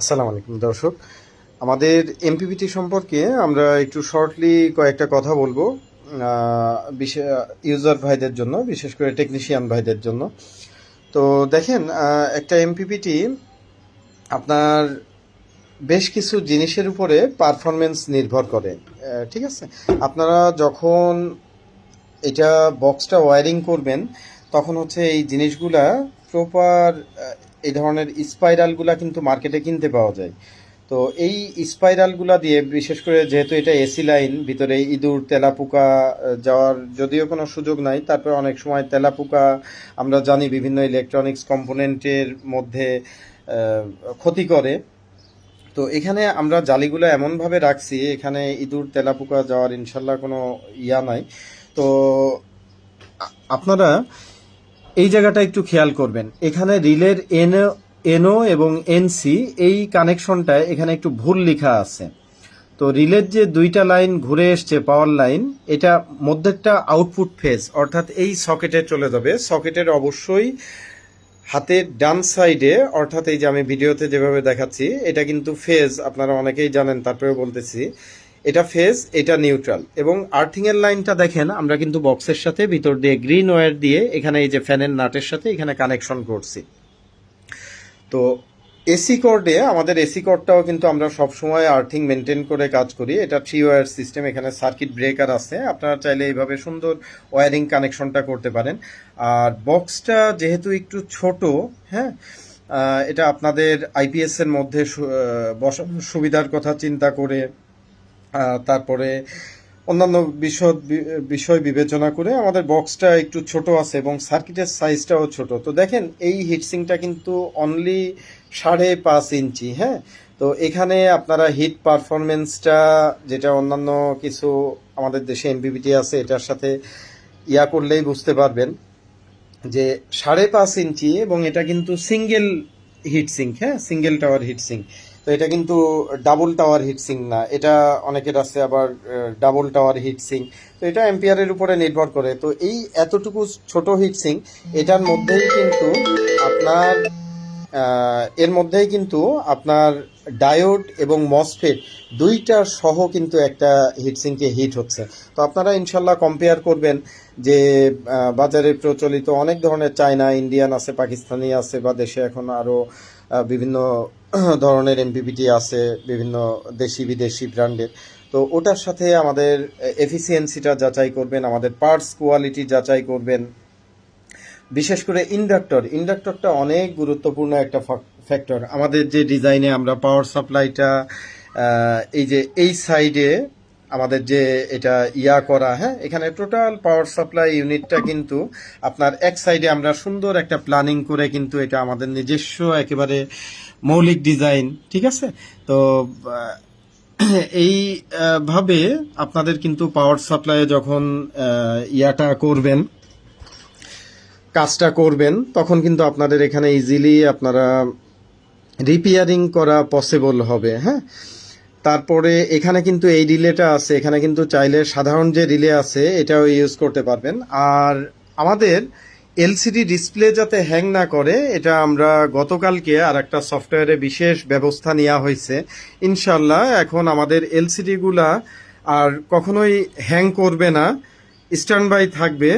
আসসালামু আলাইকুম, দর্শক। আমাদের এমপিপিটি সম্পর্কে আমরা একটু শর্টলি কয়েকটা কথা বলব ইউজার ভাইদের জন্য, বিশেষ করে টেকনিশিয়ান ভাইদের জন্য। তো দেখেন একটা এমপিপিটি আপনার বেশ কিছু জিনিসের উপরে পারফরমেন্স নির্ভর করে ঠিক আছে? আপনারা যখন এটা বক্সটা ওয়ারিং করবেন, তখন হচ্ছে এই জিনিসগুলা প্রপার এই ধরনের স্পাইরালগুলা কিন্তু মার্কেটে কিনতে পাওয়া যায়। তো এই স্পাইরালগুলা দিয়ে, বিশেষ করে যেহেতু এটা এসি লাইন ভিতরে ইঁদুর, তেলাপোকা যাওয়ার যদিও কোনো সুযোগ নাই, তারপর অনেক সময় তেলাপোকা, আমরা জানি বিভিন্ন ইলেকট্রনিক্স কম্পোনেন্টের মধ্যে ক্ষতি করে। তো এখানে আমরা জালিগুলো এমনভাবে রাখছি, এখানে ইঁদুর, তেলাপোকা যাওয়ার ইনশাল্লাহ কোনো ইয়া নাই। তো আপনারা এই জায়গাটা একটু খেয়াল করবেন। এখানে রিলের এনও এনও এবং এনসি এই কানেকশনটায় এখানে একটু ভুল লেখা আছে। তো রিলের যে দুইটা লাইন ঘুরে এসছে, পাওয়ার লাইন, এটা মধ্যেরটা আউটপুট ফেজ, অর্থাৎ এই সকেটে চলে যাবে। সকেটের অবশ্যই হাতের ডান সাইডে, অর্থাৎ এই যে আমি ভিডিওতে যেভাবে দেখাচ্ছি, এটা কিন্তু ফেজ, আপনারা অনেকেই জানেন তারপরে বলতেছি। এটা ফেজ এটা নিউট্রাল এবং আর্থিং এর লাইনটা দেখেন, আমরা কিন্তু বক্সের সাথে ভিতর দিয়ে গ্রিন ওয়্যার দিয়ে এখানে এই যে ফ্যানের নাটের সাথে এখানে কানেকশন করছি। তো এসি কর্ডে আমাদের এসি কর্ডটাও কিন্তু আমরা সবসময় আর্থিং মেনটেন করে কাজ করি। এটা থ্রি ওয়্যার সিস্টেম এখানে সার্কিট ব্রেকার আছে। আপনারা চাইলে এইভাবে সুন্দর ওয়্যারিং কানেকশনটা করতে পারেন। আর বক্সটা যেহেতু একটু ছোট হ্যাঁ এটা আপনাদের আইপিএস এর মধ্যে বসানোর সুবিধার কথা চিন্তা করে তারপরে অন্যান্য বিষয় বিষয় বিবেচনা করে আমাদের বক্সটা একটু ছোট আছে এবং সার্কিটের সাইজটাও ছোট। তো দেখেন, এই হিটসিংটা কিন্তু অনলি সাড়ে পাঁচ ইঞ্চি হ্যাঁ? তো এখানে আপনারা হিট পারফরমেন্সটা যেটা অন্যান্য কিছু আমাদের দেশে এমপিবিটি আছে, এটার সাথে ইয়া করলেই বুঝতে পারবেন যে সাড়ে পাঁচ ইঞ্চি এবং এটা কিন্তু সিঙ্গেল হিটসিং হ্যাঁ? সিঙ্গেল টাওয়ার হিটসিঙ্ক তো এটা কিন্তু ডাবল টাওয়ার হিটসিঙ্ক না। এটা অনেকের আছে আবার ডাবল টাওয়ার হিটসিঙ্ক তো এটা এম্পিয়ারের উপরে নির্ভর করে। তো এই এতটুকু ছোট হিটসিঙ্ক এটার মধ্যেই কিন্তু আপনার এর মধ্যেই কিন্তু আপনার ডায়োড এবং মসফেট দুইটা সহ কিন্তু একটা হিটসিঙ্কে হিট হচ্ছে। তো আপনারা ইনশাল্লাহ কম্পেয়ার করবেন যে বাজারে প্রচলিত অনেক ধরনের চায়না ইন্ডিয়ান আছে পাকিস্তানি আছে বা দেশে এখন আরও বিভিন্ন ধরনের এমপিপিটি আছে, বিভিন্ন দেশি বিদেশি ব্র্যান্ডের। তো ওটার সাথে আমাদের এফিসিয়েন্সিটা যাচাই করবেন, আমাদের পার্টস কোয়ালিটি যাচাই করবেন। বিশেষ করে ইন্ডাক্টর, ইন্ডাক্টরটা অনেক গুরুত্বপূর্ণ একটা ফ্যাক্টর আমাদের যে ডিজাইনে আমরা পাওয়ার সাপ্লাইটা এই যে এই সাইডে আমাদের যে এটা ইয়া করা হ্যাঁ এখানে টোটাল পাওয়ার সাপ্লাই ইউনিটটা কিন্তু আপনার এক সাইডে আমরা সুন্দর একটা প্ল্যানিং করে কিন্তু এটা আমাদের নিজস্ব একেবারে মৌলিক ডিজাইন ঠিক আছে? তো এই ভাবে আপনাদের কিন্তু পাওয়ার সাপ্লাইয়ে যখন ইয়াটা করবেন, কাজটা করবেন, তখন কিন্তু আপনাদের এখানে ইজিলি আপনারা রিপেয়ারিং করা পসিবল হবে হ্যাঁ? তারপরে এখানে কিন্তু এই রিলেটা আছে, এখানে কিন্তু চাইলে সাধারণ যে রিলে আছে, এটাও ইউজ করতে পারবেন। আর আমাদের এলসিডি ডিসপ্লে যাতে হ্যাং না করে, এটা আমরা গতকালকে আর একটা সফটওয়্যারে বিশেষ ব্যবস্থা নেওয়া হয়েছে। ইনশাল্লাহ এখন আমাদের এলসিডিগুলা আর কখনোই হ্যাং করবে না স্ট্যান্ড বাই থাকবে।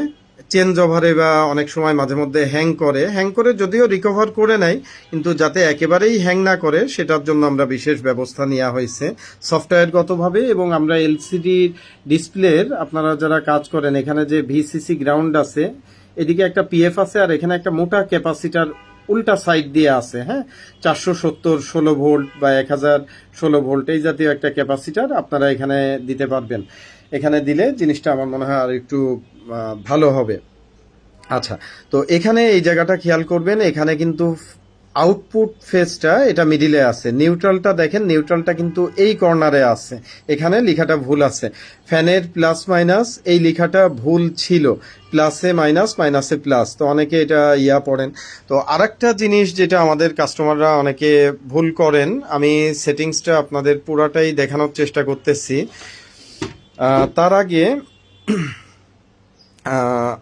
চেঞ্জ ওভারে বা অনেক সময় মাঝে মধ্যে হ্যাং করে হ্যাং করে যদিও রিকভার করে নেয় কিন্তু যাতে একেবারেই হ্যাং না করে, সেটার জন্য আমরা বিশেষ ব্যবস্থা নেওয়া হয়েছে। সফটওয়্যারগতভাবে এবং আমরা এলসিডি ডিসপ্লের আপনারা যারা কাজ করেন, এখানে যে ভিসিসি গ্রাউন্ড আছে, এদিকে একটা পিএফ আছে আর এখানে একটা মোটা ক্যাপাসিটার উল্টা সাইড দিয়ে আছে হ্যাঁ? চারশো সত্তর, ষোলো ভোল্ট বা এক হাজার, ষোলো ভোল্ট এই জাতীয় একটা ক্যাপাসিটার আপনারা এখানে দিতে পারবেন। এখানে দিলে জিনিসটা আমার মনে হয় আর একটু ভালো হবে। আচ্ছা তো এখানে এই জায়গাটা খেয়াল করবেন, এখানে কিন্তু আউটপুট ফেজটা এটা মিডিলে আছে। নিউট্রালটা দেখেন নিউট্রালটা কিন্তু এই কর্নারে আছে। এখানে লেখাটা ভুল আছে। ফ্যানের প্লাস মাইনাস এই লেখাটা ভুল ছিল। প্লাসে মাইনাস মাইনাসে প্লাস তো অনেকে এটা ইয়া পড়েন। তো আরেকটা জিনিস যেটা আমাদের কাস্টমাররা অনেকে ভুল করেন, আমি সেটিংসটা আপনাদের পুরাটাই দেখানোর চেষ্টা করতেছি। তার আগে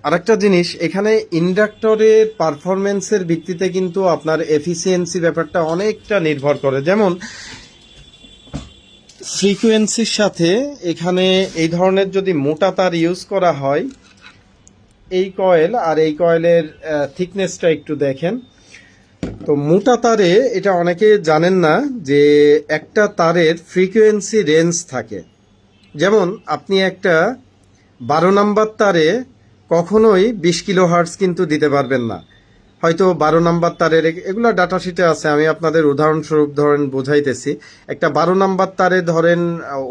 আরেকটা জিনিস, এখানে ইন্ডাক্টরের পারফরমেন্সের ভিত্তিতে কিন্তু আপনার এফিসিয়েন্সি ব্যাপারটা অনেকটা নির্ভর করে। যেমন, ফ্রিকোয়েন্সির সাথে এখানে এই ধরনের যদি মোটা তার ইউজ করা হয়, এই কয়েল আর এই কয়েলের থিকনেসটা একটু দেখেন। তো মোটা তারে এটা অনেকে জানেন না যে একটা তারের ফ্রিকোয়েন্সি রেঞ্জ থাকে। যেমন, আপনি একটা বারো নাম্বার তারে কখনোই বিশ কিলো হার্টস কিন্তু দিতে পারবেন না। হয়তো বারো নাম্বার তারের এগুলো ডাটা শিটে আছে, আমি আপনাদের উদাহরণস্বরূপ ধরেন বোঝাইতেছি। একটা বারো নাম্বার তারে ধরেন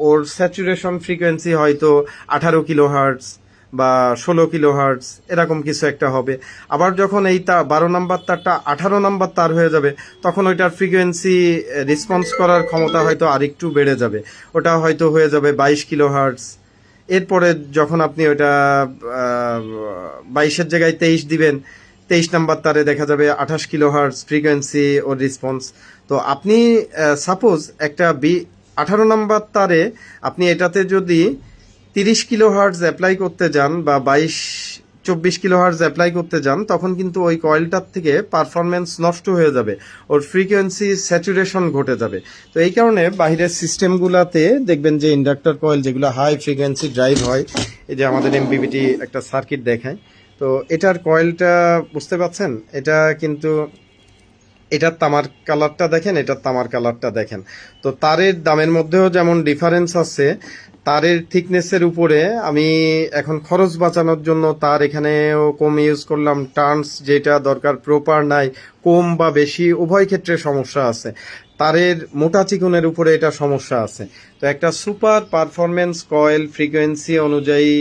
ওর স্যাচুরেশন ফ্রিকোয়েন্সি হয়তো আঠারো কিলো হার্টস বা ষোলো কিলো হার্টস এরকম কিছু একটা হবে। আবার যখন এই তা বারো নাম্বার তারটা আঠারো নাম্বার তার হয়ে যাবে, তখন ওইটার ফ্রিকোয়েন্সি রেসপন্স করার ক্ষমতা হয়তো আরেকটু বেড়ে যাবে। ওটা হয়তো হয়ে যাবে বাইশ কিলো হার্টস এরপরে যখন আপনি ওটা বাইশের জায়গায় তেইশ দিবেন, তেইশ নাম্বার তারে দেখা যাবে আঠাশ কিলো হার্স ফ্রিকোয়েন্সি ও রেসপন্স। তো আপনি সাপোজ একটা বি, আঠারো নাম্বার তারে আপনি এটাতে যদি তিরিশ কিলো হার্টস অ্যাপ্লাই করতে যান বা বাইশ চব্বিশ কিলো হার্টস অ্যাপ্লাই করতে যান, তখন কিন্তু ওই কয়েলটার থেকে পারফরমেন্স নষ্ট হয়ে যাবে। ওর ফ্রিকোয়েন্সি স্যাচুরেশন ঘটে যাবে। তো এই কারণে বাইরের সিস্টেমগুলোতে দেখবেন যে ইন্ডাক্টর কয়েল যেগুলো হাই ফ্রিকোয়েন্সি ড্রাইভ হয়, এই যে আমাদের এমপিবিটি একটা সার্কিট দেখায়। তো এটার কয়েলটা বুঝতে পারছেন এটা কিন্তু, এটার তামার কালারটা দেখেন, এটার তামার কালারটা দেখেন। তো তারের দামের মধ্যেও যেমন ডিফারেন্স আছে তারের থিকনেসের উপরে আমি এখন খরচ বাঁচানোর জন্য তার এখানেও কম ইউজ করলাম। টার্নস যেটা দরকার প্রপার নাই, কম বা বেশি উভয় ক্ষেত্রে সমস্যা আছে। তারের মোটা চিকনের উপরে এটা সমস্যা আছে। তো একটা সুপার পারফরমেন্স কয়েল ফ্রিকোয়েন্সি অনুযায়ী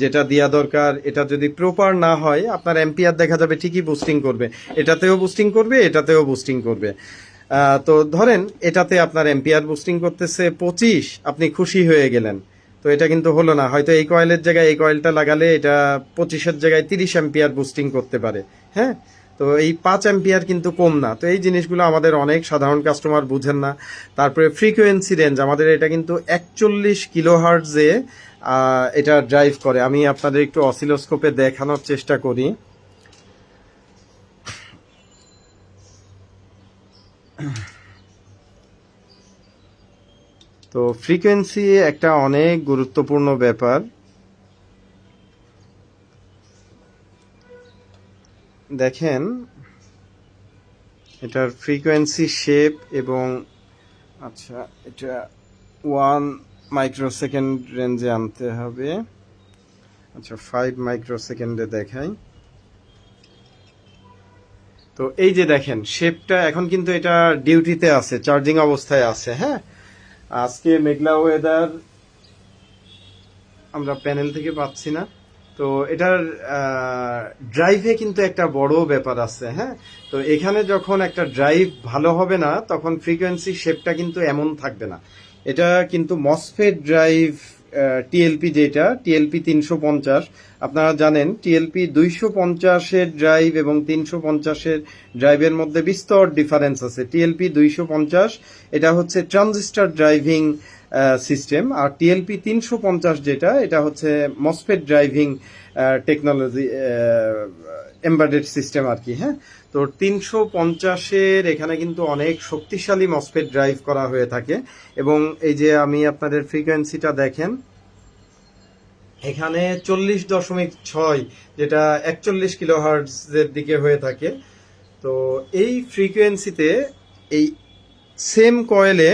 যেটা দেওয়া দরকার, এটা যদি প্রপার না হয়, আপনার এম্পিয়ার দেখা যাবে ঠিকই বুস্টিং করবে। এটাতেও বুস্টিং করবে, এটাতেও বুস্টিং করবে। তো ধরেন, এটাতে আপনার এম্পিয়ার বুস্টিং করতেছে পঁচিশ, আপনি খুশি হয়ে গেলেন। তো এটা কিন্তু হলো না। হয়তো এই কয়েলের জায়গায় এই কয়েলটা লাগালে এটা পঁচিশের জায়গায় তিরিশ অ্যাম্পিয়ার বুস্টিং করতে পারে। হ্যাঁ? তো এই পাঁচ অ্যাম্পিয়ার কিন্তু কম না। তো এই জিনিসগুলো আমাদের অনেক সাধারণ কাস্টমার বুঝেন না। তারপরে ফ্রিকোয়েন্সি রেঞ্জ আমাদের এটা কিন্তু একচল্লিশ কিলো হার্টজে এটা ড্রাইভ করে। আমি আপনাদের একটু অসিলোস্কোপে দেখানোর চেষ্টা করি। তো ফ্রিকোয়েন্সি একটা অনেক গুরুত্বপূর্ণ ব্যাপার। দেখেন, এটার ফ্রিকোয়েন্সি শেপ এবং আচ্ছা এটা ওয়ান মাইক্রোসেকেন্ড রেঞ্জে আনতে হবে। আচ্ছা ফাইভ মাইক্রোসেকেন্ডে দেখাই। তো এই যে দেখেন শেপটা এখন কিন্তু এটা ডিউটিতে আছে চার্জিং অবস্থায় আছে হ্যাঁ? আজকে মেঘলা ওয়েদার আমরা প্যানেল থেকে পাচ্ছি না। তো এটার ড্রাইভে কিন্তু একটা বড় ব্যাপার আছে হ্যাঁ? তো এখানে যখন একটা ড্রাইভ ভালো হবে না, তখন ফ্রিকোয়েন্সি শেপটা কিন্তু এমন থাকবে না। এটা কিন্তু মসফেট ড্রাইভ টিএলপি যেটা টিএলপি তিনশো পঞ্চাশ আপনারা জানেন টিএলপি দুইশো পঞ্চাশের ড্রাইভ এবং তিনশো পঞ্চাশের ড্রাইভের মধ্যে বিস্তর ডিফারেন্স আছে। টিএলপি দুইশো পঞ্চাশ, এটা হচ্ছে ট্রানজিস্টার ড্রাইভিং সিস্টেম আর টিএলপি তিনশো পঞ্চাশ যেটা, এটা হচ্ছে MOSFET driving technology embedded system আর কি হ্যাঁ? তো তিনশো পঞ্চাশের এখানে কিন্তু অনেক শক্তিশালী মসফেট ড্রাইভ করা হয়ে থাকে। এবং এই যে আমি আপনাদের ফ্রিকোয়েন্সিটা দেখেন এখানে চল্লিশ দশমিক ছয়, যেটা একচল্লিশ কিলো হার্টসের দিকে হয়ে থাকে। তো এই ফ্রিকোয়েন্সিতে এই সেম কয়েলে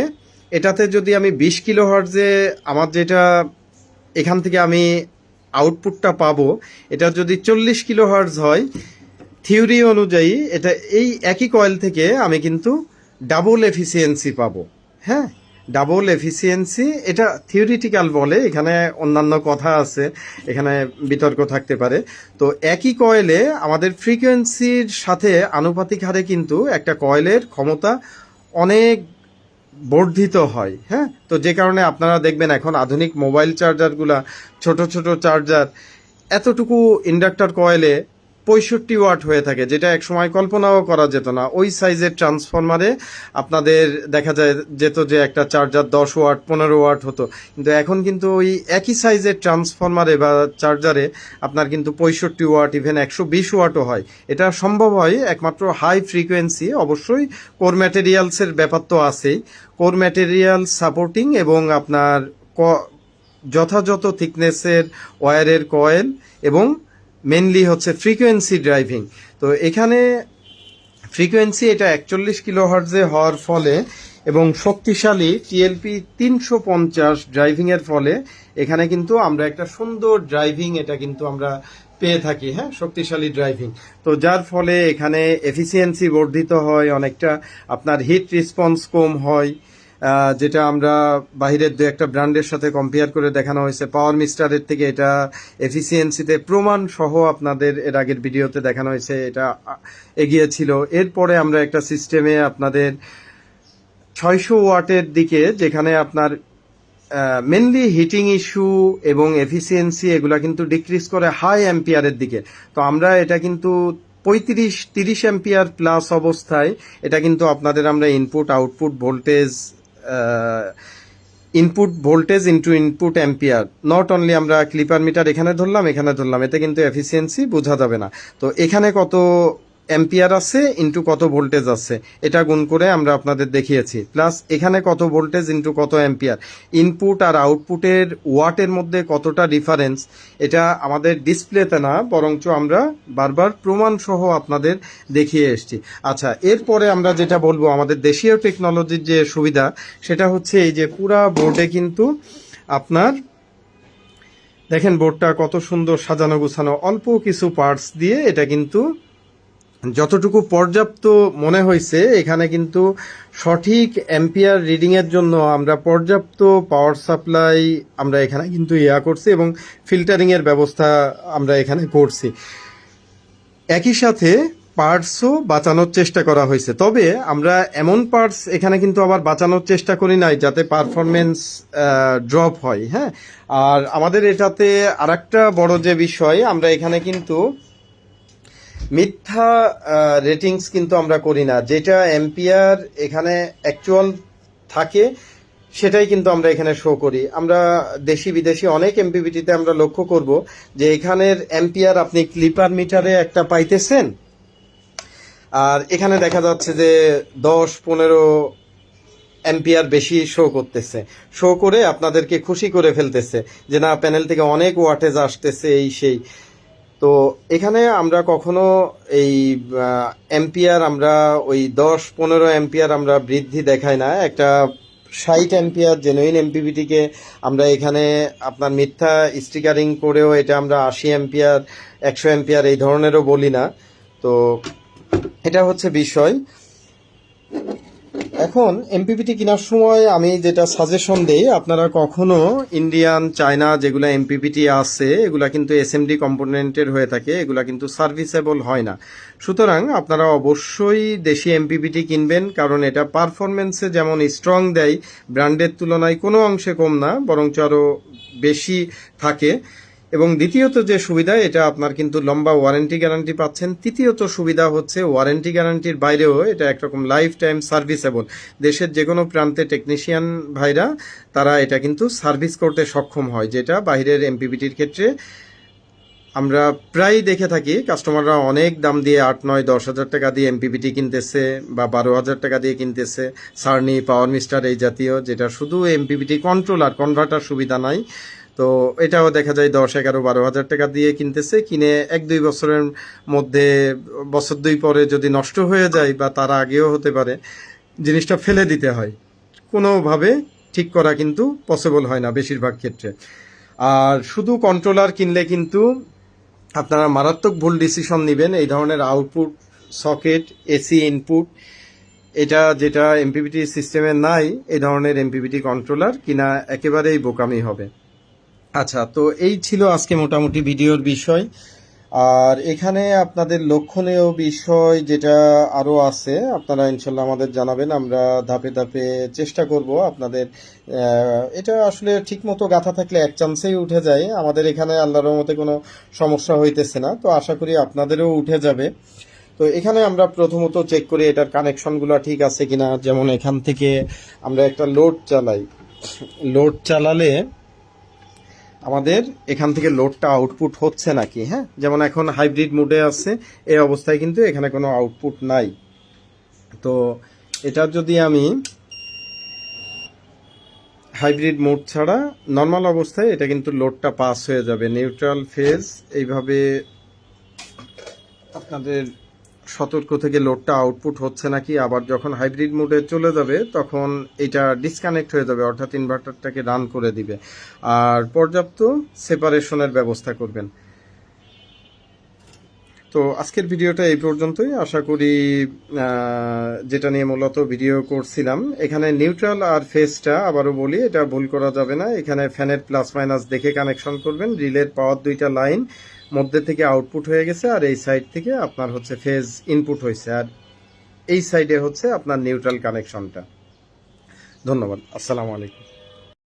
এটাতে যদি আমি বিশ কিলো হার্টজে আমার যেটা এখান থেকে আমি আউটপুটটা পাবো, এটা যদি চল্লিশ কিলো হার্টস হয়, থিওরি অনুযায়ী এটা এই একই কয়েল থেকে আমি কিন্তু ডাবল এফিসিয়েন্সি পাবো। হ্যাঁ? ডাবল এফিসিয়েন্সি, এটা থিওরিটিক্যাল বলে, এখানে অন্যান্য কথা আছে, এখানে বিতর্ক থাকতে পারে। তো একই কয়েলে আমাদের ফ্রিকোয়েন্সির সাথে আনুপাতিক হারে কিন্তু একটা কয়েলের ক্ষমতা অনেক বর্ধিত হয় হ্যাঁ? তো যে কারণে আপনারা দেখবেন এখন আধুনিক মোবাইল চার্জারগুলা, ছোট ছোট চার্জার, এতটুকু ইন্ডাক্টর কয়েলে পঁয়ষট্টি ওয়াট হয়ে থাকে, যেটা এক সময় কল্পনাও করা যেত না। ওই সাইজের ট্রান্সফরমারে আপনাদের দেখা যায় যেত যে একটা চার্জার দশ ওয়াট, পনেরো ওয়াট হতো। কিন্তু এখন কিন্তু ওই একই সাইজের ট্রান্সফরমারে বা চার্জারে আপনার কিন্তু পঁয়ষট্টি ওয়াট ইভেন একশো বিশ ওয়াটও হয়। এটা সম্ভব হয় একমাত্র হাই ফ্রিকোয়েন্সি অবশ্যই কোর ম্যাটেরিয়ালসের ব্যাপার তো আছেই। কোর ম্যাটেরিয়াল সাপোর্টিং এবং আপনার ক- যথাযথ থিকনেসের ওয়্যারের কয়েল এবং মেনলি হচ্ছে ফ্রিকোয়েন্সি ড্রাইভিং তো এখানে ফ্রিকোয়েন্সি এটা একচল্লিশ কিলো হার্টজে হওয়ার ফলে এবং শক্তিশালী টিএলপি তিনশো পঞ্চাশ ড্রাইভিংয়ের ফলে এখানে কিন্তু আমরা একটা সুন্দর ড্রাইভিং এটা কিন্তু আমরা পেয়ে থাকি হ্যাঁ? শক্তিশালী ড্রাইভিং তো যার ফলে এখানে এফিসিয়েন্সি বর্ধিত হয়, অনেকটা আপনার হিট রেসপন্স কম হয়। যেটা আমরা বাহিরের দু একটা ব্র্যান্ডের সাথে কম্পেয়ার করে দেখানো হয়েছে। পাওয়ার মিস্টারের থেকে এটা এফিসিয়েন্সিতে প্রমাণ সহ আপনাদের এর আগের ভিডিওতে দেখানো হয়েছে, এটা এগিয়ে ছিল। এরপরে আমরা একটা সিস্টেমে আপনাদের ছয়শো ওয়াটের দিকে যেখানে আপনার মেনলি হিটিং ইস্যু এবং এফিসিয়েন্সি এগুলা কিন্তু ডিক্রিজ করে হাই অ্যাম্পিয়ারের দিকে। তো আমরা এটা কিন্তু পঁয়ত্রিশ, তিরিশ অ্যাম্পিয়ার প্লাস অবস্থায় এটা কিন্তু আপনাদের আমরা input output voltage input voltage into input ampere not only আমরা ক্লিপার মিটার এখানে ধরলাম এখানে ধরলাম। এতে কিন্তু এফিসিয়েন্সি বোঝা যাবে না। তো এখানে কত অ্যাম্পিয়ার আছে ইনটু কত ভোল্টেজ আছে, এটা গুণ করে আমরা আপনাদের দেখিয়েছি। প্লাস এখানে কত ভোল্টেজ ইনটু কত অ্যাম্পিয়ার ইনপুট আর আউটপুটের ওয়াটের মধ্যে কতটা ডিফারেন্স এটা আমাদের ডিসপ্লেতে না, বরঞ্চ আমরা বারবার প্রমাণ সহ আপনাদের দেখিয়ে এসেছি। আচ্ছা এরপরে আমরা যেটা বলব, আমাদের দেশীয় টেকনোলজির যে সুবিধা, সেটা হচ্ছে এই যে পুরা বোর্ডে কিন্তু আপনার, দেখেন বোর্ডটা কত সুন্দর সাজানো গুছানো অল্প কিছু পার্টস দিয়ে এটা কিন্তু যতটুকু পর্যাপ্ত মনে হয়েছে, এখানে কিন্তু সঠিক অ্যাম্পিয়ার রিডিংয়ের জন্য আমরা পর্যাপ্ত পাওয়ার সাপ্লাই আমরা এখানে কিন্তু ইয়া করছি এবং ফিল্টারিংয়ের ব্যবস্থা আমরা এখানে করছি। একই সাথে পার্টসও বাঁচানোর চেষ্টা করা হয়েছে। তবে আমরা এমন পার্টস এখানে কিন্তু আবার বাঁচানোর চেষ্টা করি নাই যাতে পারফরমেন্স ড্রপ হয় হ্যাঁ? আর আমাদের এটাতে আরেকটা বড় যে বিষয়, আমরা এখানে কিন্তু মিথ্যা রেটিংস কিন্তু আমরা করি না। যেটা এম্পিয়ার এখানে অ্যাকচুয়াল থাকে, সেটাই কিন্তু আমরা এখানে শো করি। আমরা দেশি বিদেশি অনেক এমপিবিটিতে আমরা লক্ষ্য করব যে এখানের এম্পিয়ার আপনি ক্লিপার মিটারে একটা পাইতেছেন, আর এখানে দেখা যাচ্ছে যে দশ, পনেরো অ্যাম্পিয়ার বেশি শো করতেছে। শো করে আপনাদেরকে খুশি করে ফেলতেছে যে না প্যানেল থেকে অনেক ওয়াটেজ আসতেছে এই, সেই। তো এখানে আমরা কখনো এই এম্পিয়ার আমরা ওই দশ পনেরো এম্পিয়ার আমরা বৃদ্ধি দেখাই না। একটা ষাট এম্পিয়ার জেনুইন এমপিভিটিকে আমরা এখানে আপনার মিথ্যা স্টিকারিং করেও এটা আমরা আশি এম্পিয়ার একশো এম্পিয়ার এই ধরনেরও বলি না। তো এটা হচ্ছে বিষয়। এখন এমপিপিটি কেনার সময় আমি যেটা সাজেশন দেই, আপনারা কখনো ইন্ডিয়ান চায়না যেগুলো এমপিপিটি আছে, এগুলা কিন্তু এসএমডি কম্পোনেন্টের হয়ে থাকে, এগুলা কিন্তু সার্ভিসেবল হয় না। সুতরাং আপনারা অবশ্যই দেশি এমপিপিটি কিনবেন, কারণ এটা পারফরমেন্সে যেমন স্ট্রং দেয় ব্র্যান্ডের তুলনায় কোনো অংশে কম না, বরঞ্চ আরও বেশি থাকে। এবং দ্বিতীয়ত যে সুবিধা, এটা আপনার কিন্তু লম্বা ওয়ারেন্টি গ্যারান্টি পাচ্ছেন। তৃতীয়ত সুবিধা হচ্ছে ওয়ারেন্টি গ্যারান্টির বাইরেও এটা একরকম লাইফ টাইম সার্ভিসেবল দেশের যে কোনো প্রান্তে টেকনিশিয়ান ভাইরা, তারা এটা কিন্তু সার্ভিস করতে সক্ষম হয়, যেটা বাইরের এমপিবিটির ক্ষেত্রে আমরা প্রায় দেখে থাকি কাস্টমাররা অনেক দাম দিয়ে আট, নয়, দশ হাজার টাকা দিয়ে এমপিবিটি কিনতেছে বা বারো হাজার টাকা দিয়ে কিনতেছে। সার্নি পাওয়ার মিস্টার এই জাতীয়, যেটা শুধু এমপিবিটি কন্ট্রোলার কনভার্টার সুবিধা নাই। তো এটাও দেখা যায় দশ এগারো বারো হাজার টাকা দিয়ে কিনতেছে, কিনে এক দুই বছরের মধ্যে, বছর দুই পরে যদি নষ্ট হয়ে যায় বা তার আগেও হতে পারে, জিনিসটা ফেলে দিতে হয়। কোনোভাবে ঠিক করা কিন্তু পসিবল হয় না বেশিরভাগ ক্ষেত্রে। আর শুধু কন্ট্রোলার কিনলে কিন্তু আপনারা মারাত্মক ভুল ডিসিশন নেবেন, এই ধরনের আউটপুট সকেট এসি ইনপুট এটা যেটা এমপিপিটি সিস্টেমে নাই, এই ধরনের এমপিপিটি কন্ট্রোলার কিনা একেবারেই বোকামি হবে। আচ্ছা তো এই ছিল আজকে মোটামুটি ভিডিওর বিষয়। আর এখানে আপনাদের লক্ষণীয় বিষয় যেটা আরও আছে, আপনারা ইনশাল্লাহ আমাদের জানাবেন, আমরা ধাপে ধাপে চেষ্টা করব আপনাদের এটা আসলে ঠিকমতো গাথা থাকলে এক চান্সেই উঠে যায়। আমাদের এখানে আল্লাহর মতে কোনো সমস্যা হইতেছে না, তো আশা করি আপনাদেরও উঠে যাবে। তো এখানে আমরা প্রথমত চেক করি এটার কানেকশনগুলো ঠিক আছে কিনা। যেমন এখান থেকে আমরা একটা লোড চালাই। লোড চালালে আমাদের এখান থেকে লোডটা আউটপুট হচ্ছে নাকি হ্যাঁ? যেমন এখন হাইব্রিড মোডে আছে এই অবস্থায় কিন্তু এখানে কোনো আউটপুট নাই। তো এটা যদি আমি হাইব্রিড মোড ছাড়া নর্মাল অবস্থায় এটা কিন্তু লোডটা পাস হয়ে যাবে। নিউট্রাল ফেজ এইভাবে আপনাদের সতর্ক থেকে লোডটা আউটপুট হচ্ছে নাকি, আবার যখন হাইব্রিড মোডে চলে যাবে তখন এটা ডিসকানেক্ট হয়ে যাবে, অর্থাৎ ইনভার্টারটাকে রান করে দিবে। আর পর্যাপ্ত সেপারেশনের ব্যবস্থা করবেন। তো আজকের ভিডিওটা এই পর্যন্তই। আশা করি যেটা নিয়ে মূলত ভিডিও করছিলাম, এখানে নিউট্রাল আর ফেসটা আবারও বলি, এটা ভুল করা যাবে না। এখানে ফ্যানের প্লাস মাইনাস দেখে কানেকশন করবেন। রিলের পাওয়ার দুইটা লাইন মধ্যে থেকে আউটপুট হয়ে গেছে আর এই সাইড থেকে আপনার হচ্ছে ফেজ ইনপুট হয়েছে। আর এই সাইডে হচ্ছে আপনার নিউট্রাল কানেকশনটা ধন্যবাদ। আসসালামু আলাইকুম।